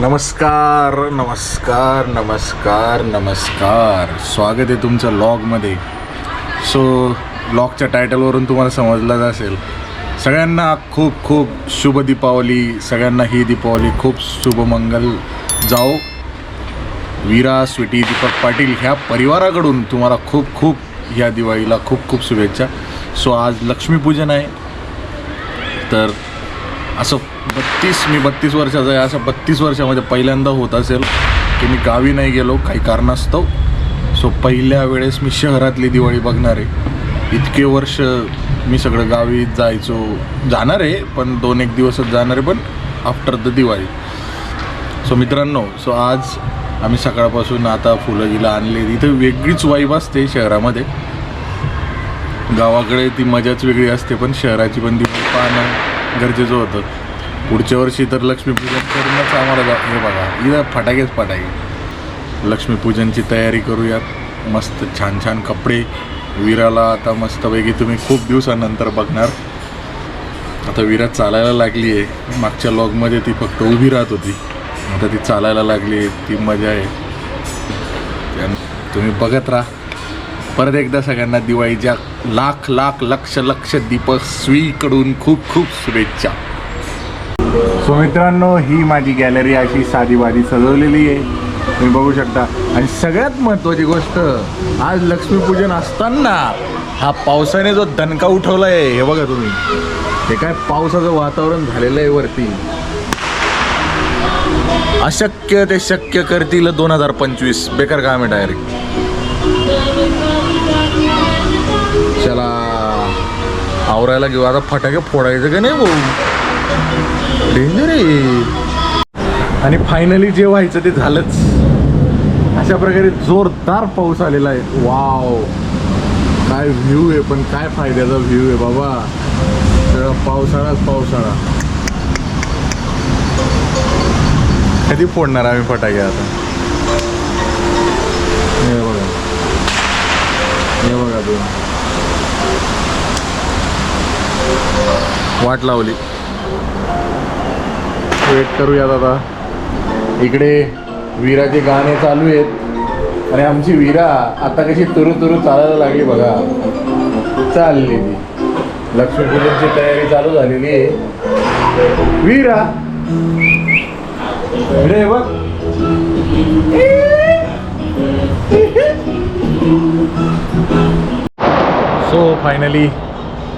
नमस्कार नमस्कार नमस्कार नमस्कार. स्वागत आहे तुमचं लॉगमध्ये. सो लॉगच्या टायटलवरून तुम्हाला समजलंच असेल. सगळ्यांना खूप खूप शुभ दीपावली. सगळ्यांना ही दीपावली खूप शुभमंगल जाओ. वीरा स्वीटी दीपक पाटील ह्या परिवाराकडून तुम्हाला खूप खूप ह्या दिवाळीला खूप खूप शुभेच्छा. सो आज लक्ष्मीपूजन आहे. तर असं बत्तीस मी बत्तीस वर्षाचा आहे. असं बत्तीस वर्षामध्ये पहिल्यांदा होत असेल की मी गावी नाही गेलो काही कारणास्तव. सो पहिल्या वेळेस मी शहरातली दिवाळी बघणार. आहे इतके वर्ष मी सगळं गावी जायचो. जाणार आहे पण दोन एक दिवसच जाणार आहे पण आफ्टर द दिवाळी. सो मित्रांनो सो आज आम्ही सकाळपासून आता फुलं गिला आणले. इथे वेगळीच वाईब असते शहरामध्ये. गावाकडे ती मजाच वेगळी असते पण शहराची पण ती पाहणं गरजेचं होतं. पुढच्या वर्षी तर लक्ष्मीपूजन करूनच आम्हाला जा हे बघा इथं फटाकेच फटाके. लक्ष्मीपूजनची तयारी करूयात. मस्त छान छान कपडे. वीराला आता मस्तपैकी तुम्ही खूप दिवसानंतर बघणार. आता विरा चालायला लागली आहे. मागच्या लॉगमध्ये ती फक्त उभी राहत होती. आता ती चालायला लागली आहे. ती मजा आहे. तुम्ही बघत राहा. परत एकदा सगळ्यांना दिवाळीच्या लाख लाख लक्ष लक्ष दीपक स्वीकडून खूप खूप शुभेच्छा. सो मित्रांनो ही माझी गॅलरी अशी साधीवादी सजवलेली आहे. तुम्ही बघू शकता. आणि सगळ्यात महत्त्वाची गोष्ट आज लक्ष्मीपूजन असताना हा पावसाने जो दणका उठवला आहे हे बघा तुम्ही. हे काय पावसाचं वातावरण झालेलं आहे वरती. अशक्य ते शक्य करतील दोन हजार पंचवीस. बेकार काम आहे डायरेक्ट चला. आवरायला घेऊ. आता फटाके फोडायचं का नाही भाऊ? डेंजर आहे. आणि फायनली जे व्हायचं ते झालंच. अशा प्रकारे जोरदार पाऊस आलेला आहे. वाव काय व्ह्यू आहे पण काय फायद्याचा व्ह्यू आहे बाबा. सगळा पावसाळाच पावसाळा. कधी फोडणार आम्ही फटाके आता? हे बघा. हे बघा तुम्ही. वाट लावली. वेट करूयात आता इकडे वीराचे गाणे चालू आहेत. आणि आमची वीरा आता कशी तुरु तुरु चालायला लागली बघा. चालली ती. लक्ष्मीपूजनची तयारी चालू झालेली आहे. वीरा. रे बघ. सो फायनली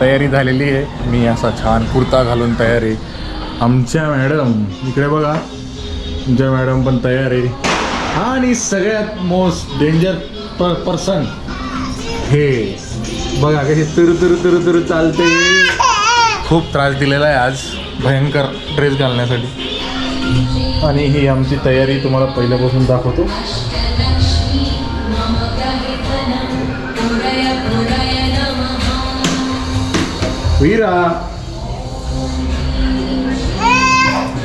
तयारी झालेली आहे. मी असा छान कुर्ता घालून तयारी आहे. आमच्या मॅडम इकडे बघा. तुमच्या मॅडम पण तयार आहे. आणि सगळ्यात मोस्ट डेंजर पर पर्सन हे बघा कशी तुरु तुरु तुरु तुरु चालते. खूप त्रास दिलेला आहे आज. भयंकर ड्रेस घालण्यासाठी. आणि ही आमची तयारी तुम्हाला पहिल्यापासून दाखवतो. वीरा.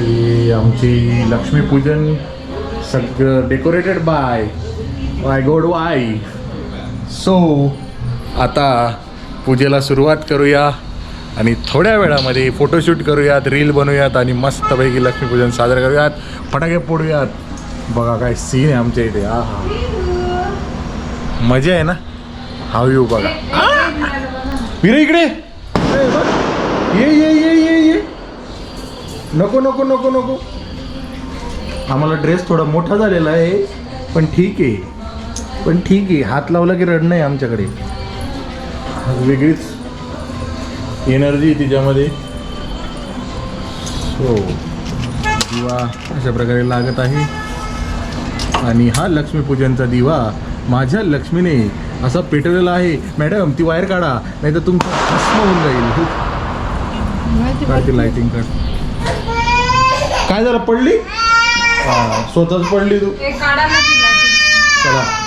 ही आमची लक्ष्मीपूजन सगळं डेकोरेटेड बाय वाय गोड वाय सो आता पूजेला सुरुवात करूया आणि थोड्या वेळामध्ये फोटोशूट करूयात रील बनवूयात आणि मस्तपैकी लक्ष्मीपूजन साजरं करूयात. फटाके फोडूयात. बघा काय सीन आहे आमच्या इथे. हा हा मजा आहे ना? हा व्ह्यू बघा. विरा इकडे. ये ये ये ये ये. नको नको नको नको. आम्हाला ड्रेस थोडा मोठा झालेला आहे पण ठीक आहे. पण ठीक आहे हात लावला की रडणं आहे आमच्याकडे. वेगळीच एनर्जी तिच्यामध्ये. हो. दिवा अशा प्रकारे लागत आहे. आणि हा लक्ष्मीपूजनचा दिवा माझ्या लक्ष्मीने असा पेटवलेला आहे. मॅडम ती वायर काढा नाही तर तुमचं होऊन जाईल. काढते लाइटिंग काढ काय झालं पडली? हा, स्वतःच पडली तू. चला.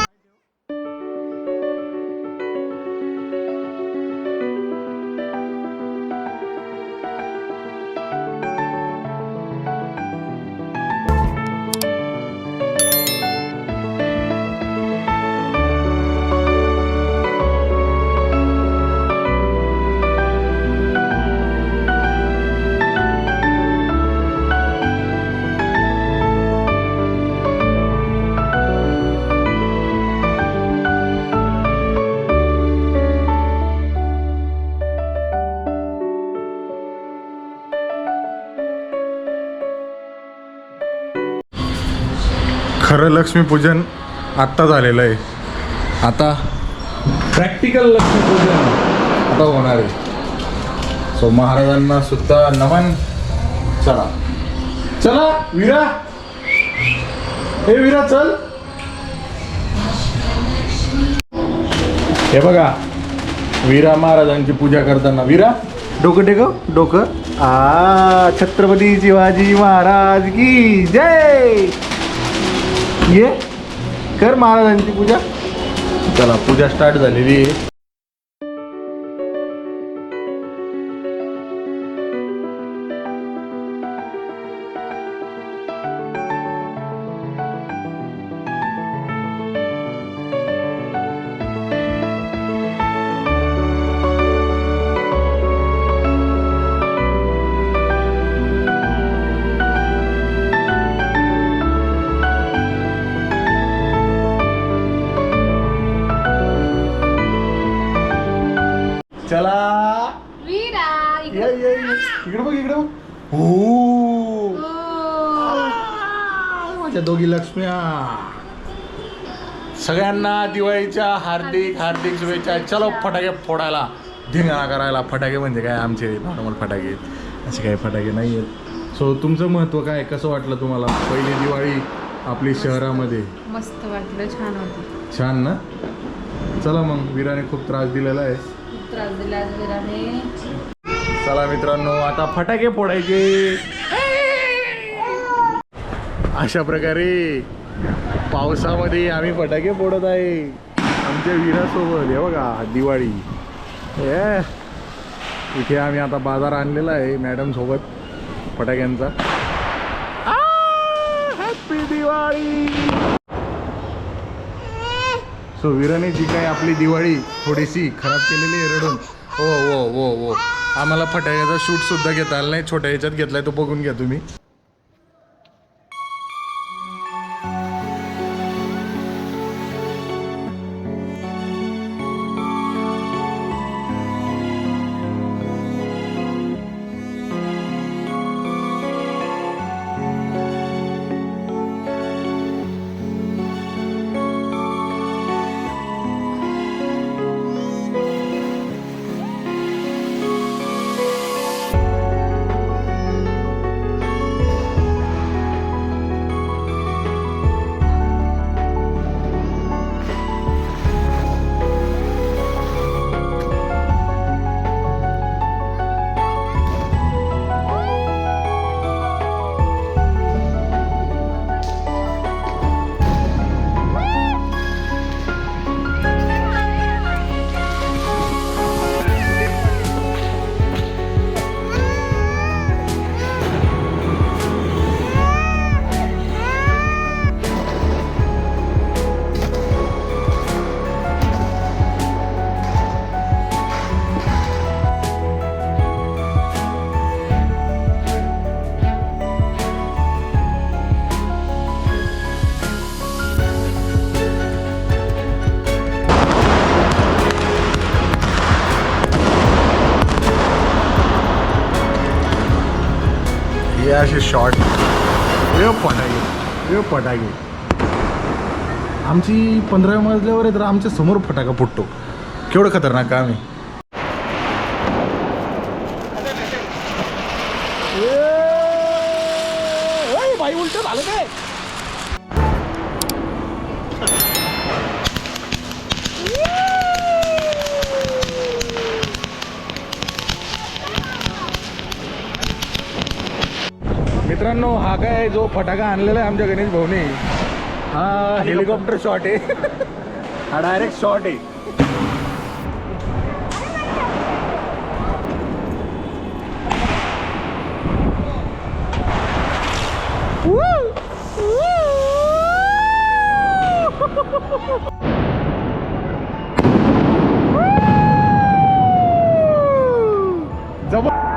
खरं लक्ष्मीपूजन आत्ता झालेलं आहे. आता प्रॅक्टिकल लक्ष्मीपूजन आता होणार आहे. सो महाराजांना सुद्धा नमन चला चला विरा. हे विरा चल. हे बघा वीरा महाराजांची पूजा करताना. वीरा डोकं टेक डोकं. आ छत्रपती शिवाजी महाराज की जय! ये कर महाराजांची पूजा. चला पूजा स्टार्ट झालेली आहे. चला. वीरा ये ये. इकडे बघ इकडे बघ. हो माझ्या दोघी लक्ष्म्या सगळ्यांना दिवाळीच्या हार्दिक हार्दिक शुभेच्छा. चलो फटाके फोडायला. धिंगाणा करायला. फटाके म्हणजे काय आमचे नॉर्मल फटाके. असे काही फटाके नाही आहेत सो तुमचं महत्त्व काय? कसं वाटलं तुम्हाला? पहिली दिवाळी आपली शहरामध्ये? मस्त वाटलं. छान होतं. छान ना? चला मग. वीराने खूप त्रास दिलेला आहे. त्रास दिला चला मित्रांनो आता फटाके फोडायचे. अशा प्रकारे पावसामध्ये आम्ही फटाके फोडत आहे. आमच्या वीरासोबत हे बघा दिवाळी. ए इथे आम्ही आता बाजार आणलेला आहे मॅडम सोबत फटाक्यांचा. हॅपी दिवाळी! सो वीराने जी काही आपली दिवाळी थोडीशी खराब केलेली आहे रडून. हो हो हो हो. आम्हाला फटाक्याचा शूट सुद्धा घेता आला नाही. छोट्या ह्याच्यात आहे तो बघून घ्या तुम्ही. असे शॉर्ट वेळ पटागे वेळ पटाके आमची पंधराव्या मजल्यावर आहे तर आमच्यासमोर फटाका फुटतो. केवढं खतरनाक काम आहे बाई उलट झालं काय? मित्रांनो हा काय जो फटाका आणलेला आहे आमच्या गणेश भाऊने? हा हेलिकॉप्टर शॉट आहे. हा डायरेक्ट शॉट आहे. जबर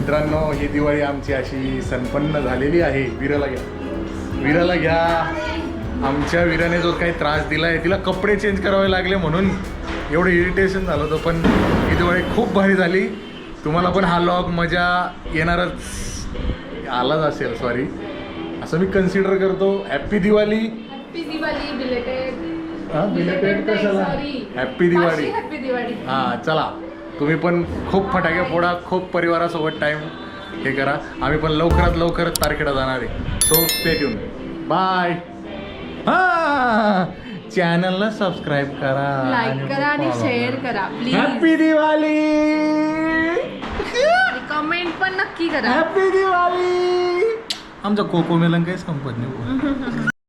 मित्रांनो ही दिवाळी आमची अशी संपन्न झालेली आहे. विराला घ्या. विराला घ्या. आमच्या विराने जो काही त्रास दिला आहे तिला कपडे चेंज करावे लागले म्हणून एवढं इरिटेशन झालं होतं पण ही दिवाळी खूप भारी झाली. तुम्हाला पण हा लॉग मजा येणारच आलाच असेल सॉरी असं मी कन्सिडर करतो happy Diwali. Happy Diwali belated हा, कशाला? हॅप्पी दिवाळी. हां चला. तुम्ही पण खूप फटाके फोडा खूप परिवारासोबत टाईम हे करा. आम्ही पण लवकरात लवकरच तारखेला जाणार आहे. सो स्टे ट्यून बाय हां. चॅनलला सबस्क्राईब करा लाईक करा आणि शेअर करा. प्लीज हॅप्पी दिवाळी कमेंट पण नक्की करा. हॅप्पी दिवाळी आमचा कोको मेलन काही संपत नाही.